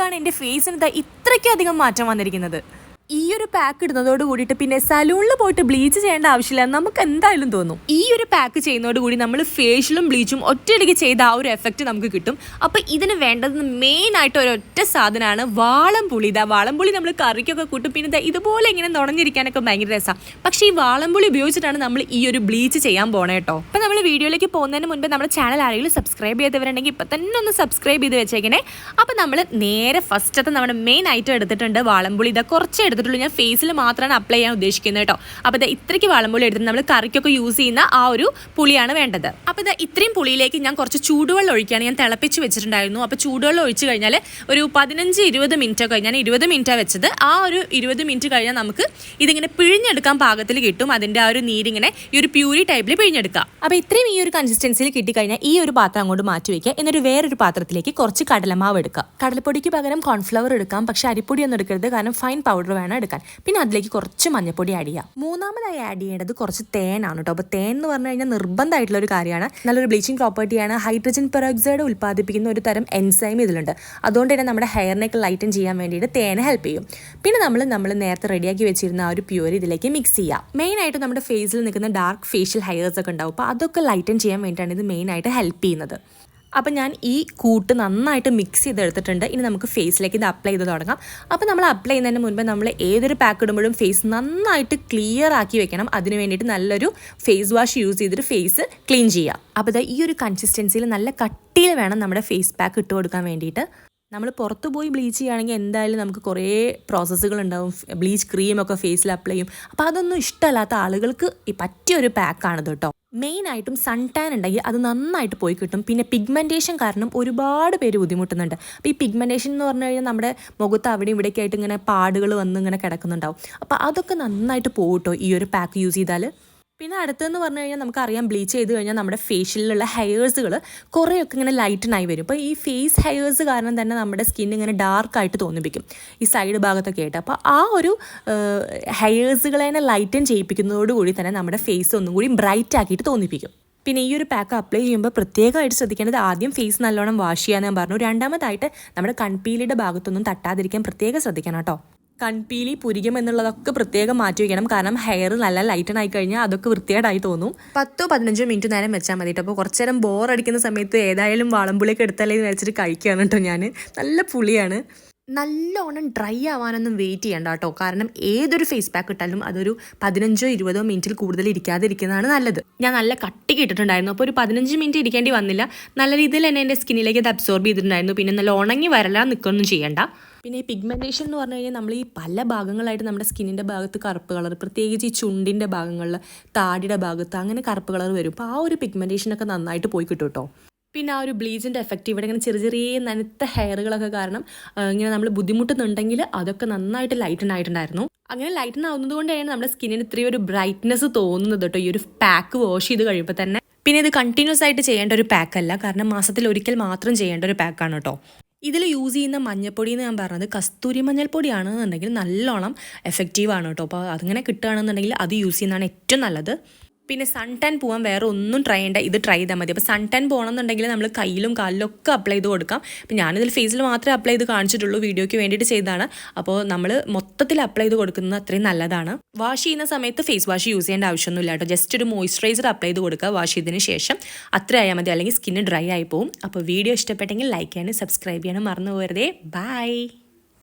അപ്പോഴാണ് എന്റെ ഫേസിന് ഇത്രയ്ക്കധികം മാറ്റം വന്നിരിക്കുന്നത്. ഈ ഒരു പാക്ക് ഇടുന്നതോട് കൂടിയിട്ട് പിന്നെ സലൂണിൽ പോയിട്ട് ബ്ലീച്ച് ചെയ്യേണ്ട ആവശ്യമില്ല. നമുക്ക് എന്തായാലും തോന്നും. ഈ ഒരു പാക്ക് ചെയ്യുന്നതോട് കൂടി നമ്മൾ ഫേഷ്യലും ബ്ലീച്ചും ഒറ്റയടിക്ക് ചെയ്ത ആ ഒരു എഫക്റ്റ് നമുക്ക് കിട്ടും. അപ്പോൾ ഇതിന് വേണ്ടത് മെയിൻ ആയിട്ട് ഒരൊറ്റ സാധനമാണ് വാളംപുളി. ഇതാ വാളംപുളി നമ്മൾ കറിക്കൊക്കെ കൂട്ടും. പിന്നെ ഇതാ ഇതുപോലെ ഇങ്ങനെ നുണഞ്ഞിരിക്കാനൊക്കെ ഭയങ്കര രസമാണ് പക്ഷേ ഈ വാളംപുളി ഉപയോഗിച്ചിട്ടാണ് നമ്മൾ ഈ ഒരു ബ്ലീച്ച് ചെയ്യാൻ പോണേ കേട്ടോ അപ്പോൾ നമ്മൾ വീഡിയോയിലേക്ക് പോകുന്നതിന് മുൻപ് നമ്മുടെ ചാനൽ ആരെങ്കിലും സബ്സ്ക്രൈബ് ചെയ്തവരുണ്ടെങ്കിൽ ഇപ്പം തന്നെ ഒന്ന് സബ്സ്ക്രൈബ് ചെയ്ത് വെച്ചേക്കണേ. അപ്പോൾ നമ്മൾ നേരെ ഫസ്റ്റത്തെ നമ്മുടെ മെയിൻ ഐറ്റം എടുത്തിട്ടുണ്ട് വാളംപുളി. ഇതാ കുറച്ച് എടുത്തിട്ടുള്ളൂ ഞാൻ ഫേസിൽ മാത്രമാണ് അപ്ലൈ ചെയ്യാൻ ഉദ്ദേശിക്കുന്നത് കേട്ടോ അപ്പോൾ ഇത് ഇത്രയ്ക്ക് വാളംപുളി എടുത്ത് നമ്മൾ കറിക്കൊക്കെ യൂസ് ചെയ്യുന്ന ആ ഒരു പുളിയാണ് വേണ്ടത്. അപ്പോൾ ഇത് ഇത്രയും പുളിയിലേക്ക് ഞാൻ കുറച്ച് ചൂടുവെള്ളം ഒഴിക്കുകയാണ് ഞാൻ തിളപ്പിച്ച് വെച്ചിട്ടുണ്ടായിരുന്നു. അപ്പോൾ ചൂടുവെള്ളം ഒഴിച്ച് കഴിഞ്ഞാൽ ഒരു പതിനഞ്ച് ഇരുപത് മിനിറ്റ് ഒക്കെ ഞാൻ ഇരുപത് മിനിറ്റാണ് വെച്ചത്. ആ ഒരു ഇരുപത് മിനിറ്റ് കഴിഞ്ഞാൽ നമുക്ക് ഇതിങ്ങനെ പിഴിഞ്ഞെടുക്കാൻ പാകത്തിൽ കിട്ടും. അതിന്റെ ആ ഒരു നീരിങ്ങനെ ഈ ഒരു പ്യൂരി ടൈപ്പിൽ പിഴിഞ്ഞെടുക്കുക അപ്പോൾ ഇത്രയും ഈ ഒരു കൺസിസ്റ്റൻസിയിൽ കിട്ടിക്കഴിഞ്ഞാൽ ഈ ഒരു പാത്രം അങ്ങോട്ട് മാറ്റി വയ്ക്കുക എന്നിട്ട് വേറൊരു പാത്രത്തിലേക്ക് കുറച്ച് കടലമാവ് എടുക്കുക. കടലപ്പൊടിക്ക് പകരം കോൺഫ്ലവർ എടുക്കാം. പക്ഷേ അരിപ്പൊടി ഒന്നും എടുക്കരുത്. കാരണം ഫൈൻ പൗഡർ വേണം. എടുക്കാൻ. പിന്നെ അതിലേക്ക് കുറച്ച് മഞ്ഞപ്പൊടി ആഡ് ചെയ്യാം. മൂന്നാമതായി ആഡ് ചെയ്യേണ്ടത് കുറച്ച് തേനാണ് കേട്ടോ. അപ്പോൾ തേൻ എന്ന് പറഞ്ഞു കഴിഞ്ഞാൽ നിർബന്ധമായിട്ടുള്ള ഒരു കാര്യമാണ്. നല്ലൊരു ബ്ലീച്ചിങ് പ്രോപ്പർട്ടിയാണ് ഹൈഡ്രജൻ പെറോക്സൈഡ് ഉൽപ്പാദിപ്പിക്കുന്ന ഒരു തരം എൻസൈം ഇതിലുണ്ട്. അതുകൊണ്ട് തന്നെ നമ്മുടെ ഹെയറിനൊക്കെ ലൈറ്റൻ ചെയ്യാൻ വേണ്ടിയിട്ട് തേന് ഹെൽപ്പ് ചെയ്യും. പിന്നെ നമ്മൾ നമ്മൾ നേരത്തെ റെഡിയാക്കി വെച്ചിരുന്ന ആ ഒരു പ്യൂർ ഇതിലേക്ക് മിക്സ് ചെയ്യാം. മെയിൻ ആയിട്ട് നമ്മുടെ ഫേസിൽ നിൽക്കുന്ന ഡാർക്ക് ഫേഷ്യൽ ഹെയർസ് ഒക്കെ ഉണ്ടാവും. അപ്പോൾ അതൊക്കെ ലൈറ്റൻ ചെയ്യാൻ വേണ്ടിയിട്ടാണ് ഇത് മെയിനായിട്ട് ഹെൽപ്പ് ചെയ്യുന്നത്. അപ്പോൾ ഞാൻ ഈ കൂട്ട് നന്നായിട്ട് മിക്സ് ചെയ്തെടുത്തിട്ടുണ്ട്. ഇനി നമുക്ക് ഫേസിലേക്ക് ഇത് അപ്ലൈ ചെയ്ത് തുടങ്ങാം. അപ്പോൾ നമ്മൾ അപ്ലൈ ചെയ്യുന്നതിന് മുൻപ് നമ്മൾ ഏതൊരു പാക്ക് ഇടുമ്പോഴും ഫേസ് നന്നായിട്ട് ക്ലിയർ ആക്കി വെക്കണം. അതിന് വേണ്ടിയിട്ട് നല്ലൊരു ഫേസ് വാഷ് യൂസ് ചെയ്തിട്ട് ഫേസ് ക്ലീൻ ചെയ്യാം അപ്പോൾ ഈ ഒരു കൺസിസ്റ്റൻസിയിൽ നല്ല കട്ടിയിൽ വേണം നമ്മുടെ ഫേസ് പാക്ക് ഇട്ട് കൊടുക്കാൻ വേണ്ടിയിട്ട്. നമ്മൾ പുറത്ത് പോയി ബ്ലീച്ച് ചെയ്യുകയാണെങ്കിൽ എന്തായാലും നമുക്ക് കുറേ പ്രോസസ്സുകൾ ഉണ്ടാവും. ബ്ലീച്ച് ക്രീമൊക്കെ ഫേസിൽ അപ്ലൈ ചെയ്യും. അപ്പോൾ അതൊന്നും ഇഷ്ടമല്ലാത്ത ആളുകൾക്ക് ഈ പറ്റിയൊരു പാക്കാണിത് കേട്ടോ മെയിനായിട്ടും സൺ ടാൻ ഉണ്ടെങ്കിൽ അത് നന്നായിട്ട് പോയി കിട്ടും. പിന്നെ പിഗ്മെന്റേഷൻ കാരണം ഒരുപാട് പേര് ബുദ്ധിമുട്ടുന്നുണ്ട്. അപ്പോൾ ഈ പിഗ്മെന്റേഷൻ എന്ന് പറഞ്ഞു കഴിഞ്ഞാൽ നമ്മുടെ മുഖത്ത് അവിടെ ഇവിടെയൊക്കെ ആയിട്ട് ഇങ്ങനെ പാടുകൾ വന്ന് ഇങ്ങനെ കിടക്കുന്നുണ്ടാവും. അപ്പോൾ അതൊക്കെ നന്നായിട്ട് പോകട്ടോ ഈ ഒരു പാക്ക് യൂസ് ചെയ്താൽ പിന്നെ അടുത്തെന്ന് പറഞ്ഞു കഴിഞ്ഞാൽ നമുക്കറിയാം ബ്ലീച്ച് ചെയ്ത് കഴിഞ്ഞാൽ നമ്മുടെ ഫേഷ്യലിലുള്ള ഹെയേഴ്സുകൾ കുറേയൊക്കെ ഇങ്ങനെ ലൈറ്റനായി വരും. അപ്പോൾ ഈ ഫേസ് ഹെയേഴ്സ് കാരണം തന്നെ നമ്മുടെ സ്കിൻ ഇങ്ങനെ ഡാർക്കായിട്ട് തോന്നിപ്പിക്കും. ഈ സൈഡ് ഭാഗത്തൊക്കെ ആയിട്ട്. അപ്പോൾ ആ ഒരു ഹെയേഴ്സുകളെ ലൈറ്റൻ ചെയ്യിപ്പിക്കുന്നതോടുകൂടി തന്നെ നമ്മുടെ ഫേസ് ഒന്നും കൂടി ബ്രൈറ്റ് ആക്കിയിട്ട് തോന്നിപ്പിക്കും. പിന്നെ ഈ ഒരു പാക്ക് അപ്ലൈ ചെയ്യുമ്പോൾ പ്രത്യേകമായിട്ട് ശ്രദ്ധിക്കേണ്ടത് ആദ്യം ഫേസ് നല്ലോണം വാഷ് ചെയ്യാൻ ഞാൻ പറഞ്ഞു. രണ്ടാമതായിട്ട് നമ്മുടെ കൺപീലിയുടെ ഭാഗത്തൊന്നും തട്ടാതിരിക്കാൻ പ്രത്യേകം ശ്രദ്ധിക്കണം കേട്ടോ. കൺപീലി പുരികം എന്നുള്ളതൊക്കെ പ്രത്യേകം മാറ്റി വയ്ക്കണം കാരണം ഹെയർ നല്ല ലൈറ്റൺ ആയി കഴിഞ്ഞാൽ അതൊക്കെ വൃത്തികേടായി തോന്നും. പത്തോ പതിനഞ്ചോ മിനിറ്റ് നേരം വെച്ചാൽ മതി അപ്പോൾ കുറച്ച് നേരം ബോർ അടിക്കുന്ന സമയത്ത് ഏതായാലും വാളമ്പുളിയൊക്കെ എടുത്താലേ എന്ന് വെച്ചിട്ട് കഴിക്കുകയാണ് കേട്ടോ ഞാൻ നല്ല പുളിയാണ്. നല്ലോണം ഡ്രൈ ആവാനൊന്നും വെയിറ്റ് ചെയ്യണ്ട കേട്ടോ കാരണം ഏതൊരു ഫേസ് പാക്ക് ഇട്ടാലും അതൊരു പതിനഞ്ചോ ഇരുപതോ മിനിറ്റിൽ കൂടുതൽ ഇരിക്കാതിരിക്കുന്നതാണ് നല്ലത്. ഞാൻ നല്ല കട്ടി കിട്ടിട്ടുണ്ടായിരുന്നു. അപ്പോൾ ഒരു പതിനഞ്ച് മിനിറ്റ് ഇരിക്കേണ്ടി വന്നില്ല. നല്ല രീതിയിൽ തന്നെ എന്റെ സ്കിന്നിലേക്ക് അത് അബ്സോർബ് ചെയ്തിട്ടുണ്ടായിരുന്നു. പിന്നെ നല്ല ഉണങ്ങി വരലാൻ നിൽക്കൊന്നും ചെയ്യണ്ട. പിന്നെ ഈ പിഗ്മെന്റേഷൻ എന്ന് പറഞ്ഞു കഴിഞ്ഞാൽ നമ്മൾ ഈ പല ഭാഗങ്ങളായിട്ട് നമ്മുടെ സ്കിന്നിന്റെ ഭാഗത്ത് കറുപ്പ് കളർ പ്രത്യേകിച്ച് ഈ ചുണ്ടിന്റെ ഭാഗങ്ങളിൽ താടിയുടെ ഭാഗത്ത് അങ്ങനെ കറുപ്പ് കളർ വരും. അപ്പോൾ ആ ഒരു പിഗ്മെന്റേഷനൊക്കെ നന്നായിട്ട് പോയി കിട്ടും കേട്ടോ പിന്നെ ആ ഒരു ബ്ലീച്ചിന്റെ എഫക്റ്റ് ഇവിടെ ഇങ്ങനെ ചെറിയ ചെറിയ നനുത്ത ഹെയറുകളൊക്കെ കാരണം ഇങ്ങനെ നമ്മൾ ബുദ്ധിമുട്ടുന്നുണ്ടെങ്കിൽ അതൊക്കെ നന്നായിട്ട് ലൈറ്റൺ ആയിട്ടുണ്ടായിരുന്നു. അങ്ങനെ ലൈറ്റൺ ആവുന്നത് കൊണ്ടാണ് നമ്മുടെ സ്കിന്നിന് ഇത്രയും ഒരു ബ്രൈറ്റ്നെസ് തോന്നുന്നത് കേട്ടോ ഈ ഒരു പാക്ക് വാഷ് ചെയ്ത് കഴിയുമ്പോൾ തന്നെ. പിന്നെ ഇത് കണ്ടിന്യൂസ് ആയിട്ട് ചെയ്യേണ്ട ഒരു പാക്ക് അല്ല കാരണം മാസത്തിൽ ഒരിക്കൽ മാത്രം ചെയ്യേണ്ട ഒരു പാക്കാണ് കേട്ടോ. ഇതിൽ യൂസ് ചെയ്യുന്ന മഞ്ഞപ്പൊടി എന്ന് ഞാൻ പറഞ്ഞത് കസ്തൂരി മഞ്ഞൾപ്പൊടിയാണ് എന്നുണ്ടെങ്കിൽ നല്ലോണം എഫക്റ്റീവ് ആണ് കേട്ടോ. അപ്പോൾ അതിങ്ങനെ കിട്ടുകയാണെന്നുണ്ടെങ്കിൽ അത് യൂസ് ചെയ്യുന്നതാണ് ഏറ്റവും നല്ലത്. പിന്നെ സൺ ടാൻ പോകാൻ വേറെ ഒന്നും ട്രൈ ചെയ്യേണ്ട. ഇത് ട്രൈ ചെയ്താൽ മതി. അപ്പോൾ സൺ ടാൻ പോകണമെന്നുണ്ടെങ്കിൽ നമ്മൾ കയ്യിലും കാലിലും ഒക്കെ അപ്ലൈ ചെയ്ത് കൊടുക്കാം. അപ്പോൾ ഞാനിതിൽ ഫേസിൽ മാത്രമേ അപ്ലൈ ചെയ്ത് കാണിച്ചിട്ടുള്ളൂ. വീഡിയോയ്ക്ക് വേണ്ടിയിട്ട് ചെയ്തതാണ്. അപ്പോൾ നമ്മൾ മൊത്തത്തിൽ അപ്ലൈ ചെയ്ത് കൊടുക്കുന്നത് അത്രയും നല്ലതാണ്. വാഷ് ചെയ്യുന്ന സമയത്ത് ഫേസ് വാഷ് യൂസ് ചെയ്യേണ്ട ആവശ്യമൊന്നുമില്ല കേട്ടോ. ജസ്റ്റ് ഒരു മോയ്സ്ചറൈസർ അപ്ലൈ ചെയ്ത് കൊടുക്കുക. വാഷ് ചെയ്തതിന് ശേഷം അത്ര ആയാൽ മതി. അല്ലെങ്കിൽ സ്കിന്ന് ഡ്രൈ ആയി പോകും അപ്പോൾ വീഡിയോ ഇഷ്ടപ്പെട്ടെങ്കിൽ ലൈക്ക് ചെയ്യാനും സബ്സ്ക്രൈബ് ചെയ്യാനും മറന്നു പോകരുതേ. ബൈ